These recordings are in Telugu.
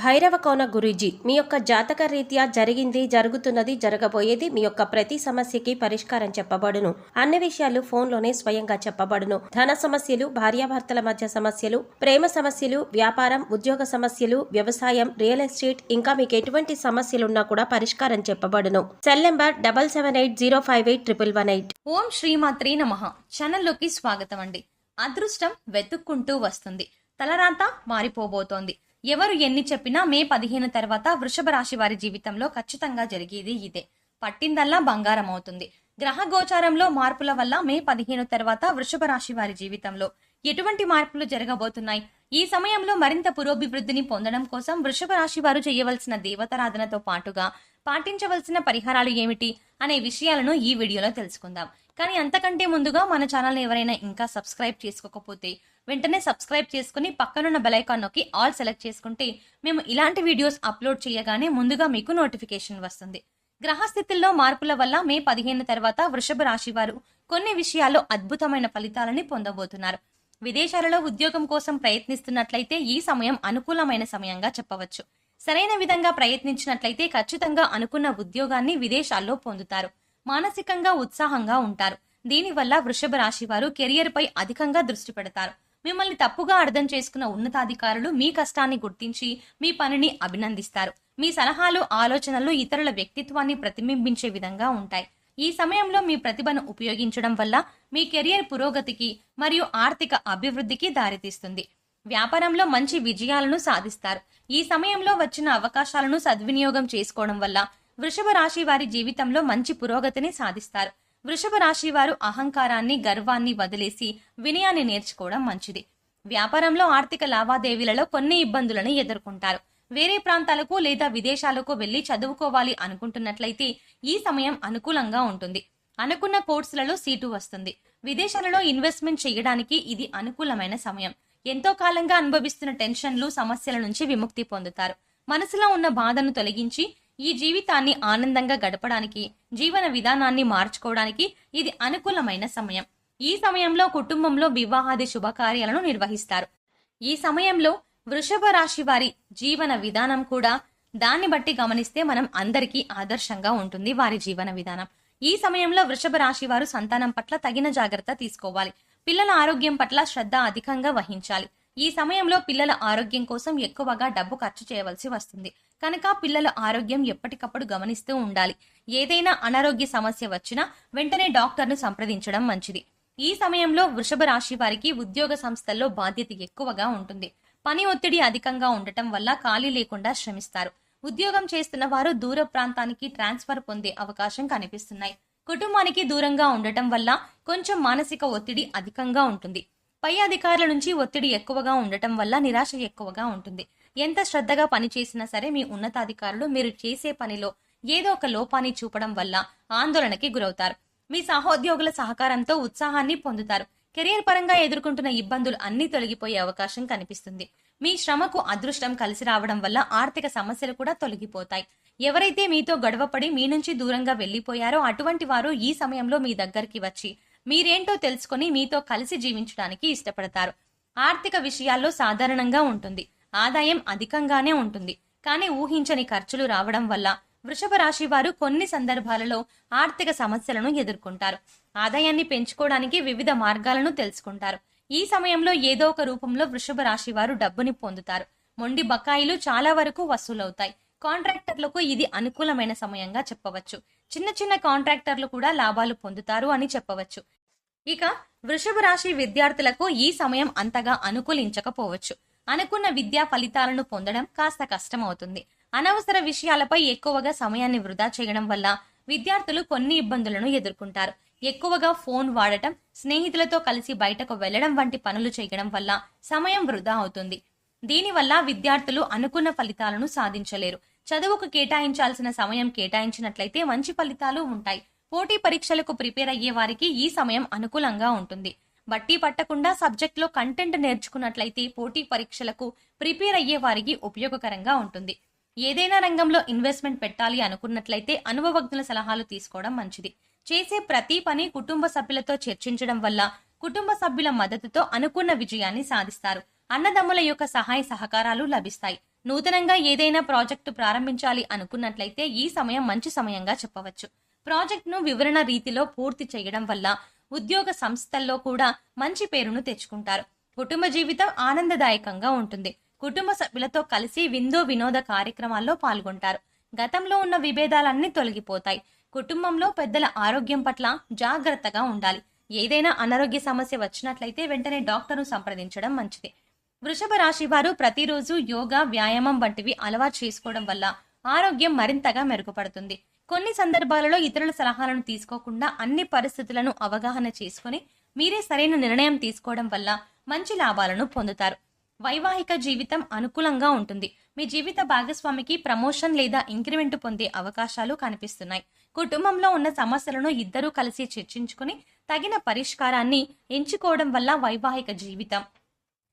భైరవ కోన గురూజీ మీ యొక్క జాతక రీత్యా జరిగింది జరుగుతున్నది జరగబోయేది మీ యొక్క ప్రతి సమస్యకి పరిష్కారం చెప్పబడును. అన్ని విషయాలు ఫోన్లోనే స్వయంగా చెప్పబడును. ధన సమస్యలు భార్యాభర్తల మధ్య సమస్యలు ప్రేమ సమస్యలు వ్యాపారం ఉద్యోగ సమస్యలు వ్యవసాయం రియల్ ఎస్టేట్ ఇంకా మీకు ఎటువంటి సమస్యలున్నా కూడా పరిష్కారం చెప్పబడును. Cell number double seven eight zero five eight triple one eight. ఓం శ్రీమాత్రి నమః. ఛానల్లోకి స్వాగతం అండి. అదృష్టం వెతుక్కుంటూ వస్తుంది. తలరాంతా మారిపోబోతోంది. ఎవరు ఎన్ని చెప్పినా మే పదిహేను తర్వాత వృషభ రాశి వారి జీవితంలో ఖచ్చితంగా జరిగేది ఇదే. పట్టిందల్లా బంగారం అవుతుంది. గ్రహ గోచారంలో మార్పుల వల్ల మే పదిహేను తర్వాత వృషభ రాశి వారి జీవితంలో ఎటువంటి మార్పులు జరగబోతున్నాయి? ఈ సమయంలో మరింత పురోభివృద్ధిని పొందడం కోసం వృషభ రాశి వారు చేయవలసిన దేవతారాధనతో పాటుగా పాటించవలసిన పరిహారాలు ఏమిటి? అనే విషయాలను ఈ వీడియోలో తెలుసుకుందాం. కానీ అంతకంటే ముందుగా మన ఛానల్ ఎవరైనా ఇంకా సబ్స్క్రైబ్ చేసుకోకపోతే వెంటనే సబ్స్క్రైబ్ చేసుకుని పక్కనున్న బెలైకాన్ నొక్కి ఆల్ సెలెక్ట్ చేసుకుంటే మేము ఇలాంటి వీడియోస్ అప్లోడ్ చేయగానే ముందుగా మీకు నోటిఫికేషన్ వస్తుంది. గ్రహస్థితుల్లో మార్పుల వల్ల మే పదిహేను తర్వాత వృషభ రాశి వారు కొన్ని విషయాల్లో అద్భుతమైన ఫలితాలని పొందబోతున్నారు. విదేశాలలో ఉద్యోగం కోసం ప్రయత్నిస్తున్నట్లయితే ఈ సమయం అనుకూలమైన సమయంగా చెప్పవచ్చు. సరైన విధంగా ప్రయత్నించినట్లయితే ఖచ్చితంగా అనుకున్న ఉద్యోగాన్ని విదేశాల్లో పొందుతారు. మానసికంగా ఉత్సాహంగా ఉంటారు. దీనివల్ల వృషభ రాశి వారు కెరియర్ పై అధికంగా దృష్టి పెడతారు. మిమ్మల్ని తప్పుగా అర్థం చేసుకున్న ఉన్నతాధికారులు మీ కష్టాన్ని గుర్తించి మీ పనిని అభినందిస్తారు. మీ సలహాలు ఆలోచనలు ఇతరుల వ్యక్తిత్వాన్ని ప్రతిబింబించే విధంగా ఉంటాయి. ఈ సమయంలో మీ ప్రతిభను ఉపయోగించడం వల్ల మీ కెరియర్ పురోగతికి మరియు ఆర్థిక అభివృద్ధికి దారితీస్తుంది. వ్యాపారంలో మంచి విజయాలను సాధిస్తారు. ఈ సమయంలో వచ్చిన అవకాశాలను సద్వినియోగం చేసుకోవడం వల్ల వృషభ రాశి వారి జీవితంలో మంచి పురోగతిని సాధిస్తారు. వృషభ రాశి వారు అహంకారాన్ని గర్వాన్ని వదిలేసి వినయాన్ని నేర్చుకోవడం మంచిది. వ్యాపారంలో ఆర్థిక లావాదేవీలలో కొన్ని ఇబ్బందులను ఎదుర్కొంటారు. వేరే ప్రాంతాలకు లేదా విదేశాలకు వెళ్ళి చదువుకోవాలి అనుకుంటున్నట్లయితే ఈ సమయం అనుకూలంగా ఉంటుంది. అనుకున్న కోర్సులలో సీటు వస్తుంది. విదేశాలలో ఇన్వెస్ట్మెంట్ చేయడానికి ఇది అనుకూలమైన సమయం. ఎంతో కాలంగా అనుభవిస్తున్న టెన్షన్లు సమస్యల నుంచి విముక్తి పొందుతారు. మనసులో ఉన్న బాధను తొలగించి ఈ జీవితాన్ని ఆనందంగా గడపడానికి జీవన విధానాన్ని మార్చుకోవడానికి ఇది అనుకూలమైన సమయం. ఈ సమయంలో కుటుంబంలో వివాహాది శుభకార్యాలను నిర్వహిస్తారు. ఈ సమయంలో వృషభ రాశి వారి జీవన విధానం కూడా దాన్ని బట్టి గమనిస్తే మనం అందరికీ ఆదర్శంగా ఉంటుంది వారి జీవన విధానం. ఈ సమయంలో వృషభ రాశి వారు సంతానం పట్ల తగిన జాగ్రత్త తీసుకోవాలి. పిల్లల ఆరోగ్యం పట్ల శ్రద్ధ అధికంగా వహించాలి. ఈ సమయంలో పిల్లల ఆరోగ్యం కోసం ఎక్కువగా డబ్బు ఖర్చు చేయవలసి వస్తుంది. కనుక పిల్లల ఆరోగ్యం ఎప్పటికప్పుడు గమనిస్తూ ఉండాలి. ఏదైనా అనారోగ్య సమస్య వచ్చినా వెంటనే డాక్టర్ను సంప్రదించడం మంచిది. ఈ సమయంలో వృషభ రాశి వారికి ఉద్యోగ సంస్థల్లో బాధ్యత ఎక్కువగా ఉంటుంది. పని ఒత్తిడి అధికంగా ఉండటం వల్ల ఖాళీ లేకుండా శ్రమిస్తారు. ఉద్యోగం చేస్తున్న వారు దూర ప్రాంతానికి ట్రాన్స్ఫర్ పొందే అవకాశం కనిపిస్తున్నాయి. కుటుంబానికి దూరంగా ఉండటం వల్ల కొంచెం మానసిక ఒత్తిడి అధికంగా ఉంటుంది. పై అధికారుల నుంచి ఒత్తిడి ఎక్కువగా ఉండటం వల్ల నిరాశ ఎక్కువగా ఉంటుంది. ఎంత శ్రద్ధగా పని చేసినా సరే మీ ఉన్నతాధికారులు మీరు చేసే పనిలో ఏదో ఒక లోపాన్ని చూపడం వల్ల ఆందోళనకి గురవుతారు. మీ సహోద్యోగుల సహకారంతో ఉత్సాహాన్ని పొందుతారు. కెరీర్ పరంగా ఎదుర్కొంటున్న ఇబ్బందులు అన్ని తొలగిపోయే అవకాశం కనిపిస్తుంది. మీ శ్రమకు అదృష్టం కలిసి రావడం వల్ల ఆర్థిక సమస్యలు కూడా తొలగిపోతాయి. ఎవరైతే మీతో గొడవపడి మీ నుంచి దూరంగా వెళ్ళిపోయారో అటువంటి వారు ఈ సమయంలో మీ దగ్గరికి వచ్చి మీరేంటో తెలుసుకొని మీతో కలిసి జీవించడానికి ఇష్టపడతారు. ఆర్థిక విషయాల్లో సాధారణంగా ఉంటుంది. ఆదాయం అధికంగానే ఉంటుంది. కానీ ఊహించని ఖర్చులు రావడం వల్ల వృషభ రాశి వారు కొన్ని సందర్భాలలో ఆర్థిక సమస్యలను ఎదుర్కొంటారు. ఆదాయాన్ని పెంచుకోవడానికి వివిధ మార్గాలను తెలుసుకుంటారు. ఈ సమయంలో ఏదో ఒక రూపంలో వృషభ రాశి వారు డబ్బుని పొందుతారు. మొండి బకాయిలు చాలా వరకు వసూలవుతాయి. కాంట్రాక్టర్లకు ఇది అనుకూలమైన సమయంగా చెప్పవచ్చు. చిన్న చిన్న కాంట్రాక్టర్లు కూడా లాభాలు పొందుతారు అని చెప్పవచ్చు. ఇక వృషభ రాశి విద్యార్థులకు ఈ సమయం అంతగా అనుకూలించకపోవచ్చు. అనుకున్న విద్యా ఫలితాలను పొందడం కాస్త కష్టమవుతుంది. అనవసర విషయాలపై ఎక్కువగా సమయాన్ని వృధా చేయడం వల్ల విద్యార్థులు కొన్ని ఇబ్బందులను ఎదుర్కొంటారు. ఎక్కువగా ఫోన్ వాడటం స్నేహితులతో కలిసి బయటకు వెళ్ళడం వంటి పనులు చేయడం వల్ల సమయం వృధా అవుతుంది. దీనివల్ల విద్యార్థులు అనుకున్న ఫలితాలను సాధించలేరు. చదువుకు కేటాయించాల్సిన సమయం కేటాయించినట్లయితే మంచి ఫలితాలు ఉంటాయి. పోటీ పరీక్షలకు ప్రిపేర్ అయ్యే వారికి ఈ సమయం అనుకూలంగా ఉంటుంది. బట్టి పట్టకుండా సబ్జెక్ట్లో కంటెంట్ నేర్చుకున్నట్లయితే పోటీ పరీక్షలకు ప్రిపేర్ అయ్యే వారికి ఉపయోగకరంగా ఉంటుంది. ఏదైనా రంగంలో ఇన్వెస్ట్మెంట్ పెట్టాలి అనుకున్నట్లయితే అనుభవజ్ఞుల సలహాలు తీసుకోవడం మంచిది. చేసే ప్రతి పని కుటుంబ సభ్యులతో చర్చించడం వల్ల కుటుంబ సభ్యుల మద్దతుతో అనుకున్న విజయాన్ని సాధిస్తారు. అన్నదమ్ముల యొక్క సహాయ సహకారాలు లభిస్తాయి. నూతనంగా ఏదైనా ప్రాజెక్టు ప్రారంభించాలి అనుకున్నట్లయితే ఈ సమయం మంచి సమయంగా చెప్పవచ్చు. ప్రాజెక్టును వివరణ రీతిలో పూర్తి చేయడం వల్ల ఉద్యోగ సంస్థల్లో కూడా మంచి పేరును తెచ్చుకుంటారు. కుటుంబ జీవితం ఆనందదాయకంగా ఉంటుంది. కుటుంబ సభ్యులతో కలిసి విందో వినోద కార్యక్రమాల్లో పాల్గొంటారు. గతంలో ఉన్న విభేదాలన్నీ తొలగిపోతాయి. కుటుంబంలో పెద్దల ఆరోగ్యం పట్ల జాగ్రత్తగా ఉండాలి. ఏదైనా అనారోగ్య సమస్య వచ్చినట్లయితే వెంటనే డాక్టర్ను సంప్రదించడం మంచిది. వృషభ రాశి వారు ప్రతిరోజు యోగా వ్యాయామం వంటివి అలవాటు చేసుకోవడం వల్ల ఆరోగ్యం మరింతగా మెరుగుపడుతుంది. కొన్ని సందర్భాలలో ఇతరుల సలహాలను తీసుకోకుండా అన్ని పరిస్థితులను అవగాహన చేసుకుని మీరే సరైన నిర్ణయం తీసుకోవడం వల్ల మంచి లాభాలను పొందుతారు. వైవాహిక జీవితం అనుకూలంగా ఉంటుంది. మీ జీవిత భాగస్వామికి ప్రమోషన్ లేదా ఇంక్రిమెంట్ పొందే అవకాశాలు కనిపిస్తున్నాయి. కుటుంబంలో ఉన్న సమస్యలను ఇద్దరూ కలిసి చర్చించుకుని తగిన పరిష్కారాన్ని ఎంచుకోవడం వల్ల వైవాహిక జీవితం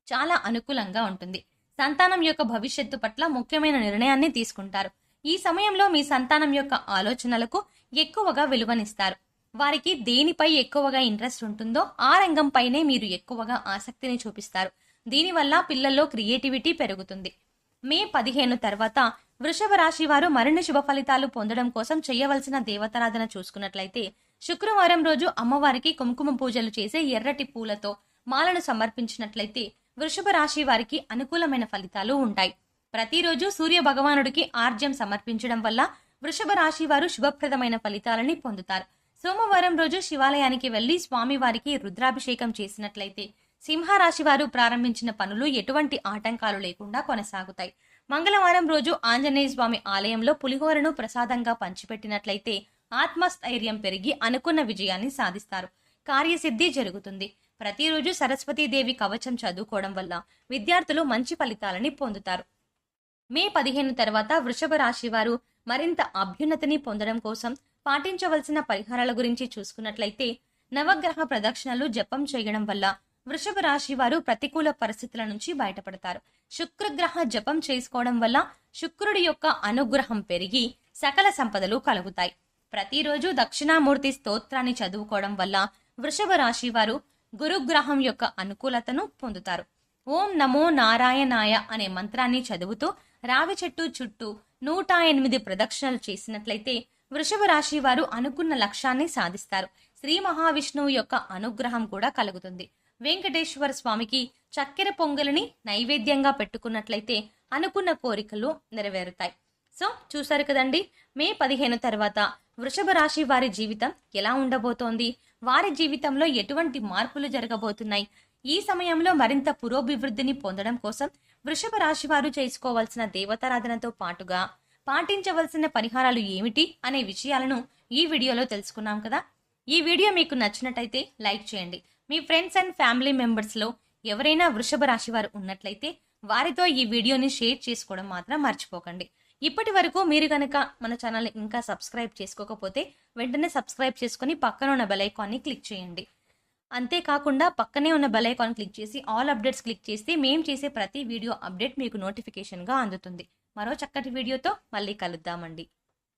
చాలా అనుకూలంగా ఉంటుంది. సంతానం యొక్క భవిష్యత్తు పట్ల ముఖ్యమైన నిర్ణయాన్ని తీసుకుంటారు. ఈ సమయంలో మీ సంతానం యొక్క ఆలోచనలకు ఎక్కువగా విలువనిస్తారు. వారికి దేనిపై ఎక్కువగా ఇంట్రెస్ట్ ఉంటుందో ఆ రంగంపైనే మీరు ఎక్కువగా ఆసక్తిని చూపిస్తారు. దీనివల్ల పిల్లల్లో క్రియేటివిటీ పెరుగుతుంది. మే పదిహేను తర్వాత వృషభ రాశి వారు మరిన్ని శుభ ఫలితాలు పొందడం కోసం చేయవలసిన దేవతారాధన చూసుకున్నట్లయితే శుక్రవారం రోజు అమ్మవారికి కుంకుమ పూజలు చేసే ఎర్రటి పూలతో మాలను సమర్పించినట్లయితే వృషభ రాశి వారికి అనుకూలమైన ఫలితాలు ఉంటాయి. ప్రతిరోజు సూర్య భగవానుడికి ఆర్జ్యం సమర్పించడం వల్ల వృషభ రాశి వారు శుభప్రదమైన ఫలితాలని పొందుతారు. సోమవారం రోజు శివాలయానికి వెళ్ళి స్వామివారికి రుద్రాభిషేకం చేసినట్లయితే సింహరాశి వారు ప్రారంభించిన పనులు ఎటువంటి ఆటంకాలు లేకుండా కొనసాగుతాయి. మంగళవారం రోజు ఆంజనేయ స్వామి ఆలయంలో పులిహోరను ప్రసాదంగా పంచిపెట్టినట్లయితే ఆత్మస్థైర్యం పెరిగి అనుకున్న విజయాన్ని సాధిస్తారు. కార్యసిద్ధి జరుగుతుంది. ప్రతిరోజు సరస్వతీదేవి కవచం చదువుకోవడం వల్ల విద్యార్థులు మంచి ఫలితాలని పొందుతారు. మే పదిహేను తర్వాత వృషభ రాశి వారు మరింత అభ్యున్నతిని పొందడం కోసం పాటించవలసిన పరిహారాల గురించి చూసుకున్నట్లయితే నవగ్రహ ప్రదక్షిణలు జపం చేయడం వల్ల వృషభ రాశి వారు ప్రతికూల పరిస్థితుల నుంచి బయటపడతారు. శుక్రగ్రహ జపం చేసుకోవడం వల్ల శుక్రుడి యొక్క అనుగ్రహం పెరిగి సకల సంపదలు కలుగుతాయి. ప్రతిరోజు దక్షిణామూర్తి స్తోత్రాన్ని చదువుకోవడం వల్ల వృషభ రాశి వారు గురుగ్రహం యొక్క అనుకూలతను పొందుతారు. ఓం నమో నారాయణాయ అనే మంత్రాన్ని చదువుతూ రావి చెట్టు చుట్టూ నూట ఎనిమిది ప్రదక్షిణలు చేసినట్లయితే వృషభ రాశి వారు అనుకున్న లక్ష్యాన్ని సాధిస్తారు. శ్రీ మహావిష్ణువు యొక్క అనుగ్రహం కూడా కలుగుతుంది. వెంకటేశ్వర స్వామికి చక్కెర పొంగలిని నైవేద్యంగా పెట్టుకున్నట్లయితే అనుకున్న కోరికలు నెరవేరుతాయి. సో చూసారు కదండి మే పదిహేను తర్వాత వృషభ రాశి వారి జీవితం ఎలా ఉండబోతోంది? వారి జీవితంలో ఎటువంటి మార్పులు జరగబోతున్నాయి? ఈ సమయంలో మరింత పురోభివృద్ధిని పొందడం కోసం వృషభ రాశి వారు చేసుకోవాల్సిన దేవతారాధనతో పాటుగా పాటించవలసిన పరిహారాలు ఏమిటి అనే విషయాలను ఈ వీడియోలో తెలుసుకున్నాం కదా. ఈ వీడియో మీకు నచ్చినట్టయితే లైక్ చేయండి. మీ ఫ్రెండ్స్ అండ్ ఫ్యామిలీ మెంబర్స్లో ఎవరైనా వృషభ రాశి వారు ఉన్నట్లయితే వారితో ఈ వీడియోని షేర్ చేసుకోవడం మాత్రం మర్చిపోకండి. ఇప్పటి వరకు మీరు కనుక మన ఛానల్ని ఇంకా సబ్స్క్రైబ్ చేసుకోకపోతే వెంటనే సబ్స్క్రైబ్ చేసుకుని పక్కన ఉన్న బెల్ ఐకాన్ని క్లిక్ చేయండి. అంతేకాకుండా పక్కనే ఉన్న బెల్ క్లిక్ చేసి ఆల్ అప్డేట్స్ క్లిక్ చేస్తే మేము చేసే ప్రతి వీడియో అప్డేట్ మీకు నోటిఫికేషన్గా అందుతుంది. మరో చక్కటి వీడియోతో మళ్ళీ కలుద్దామండి.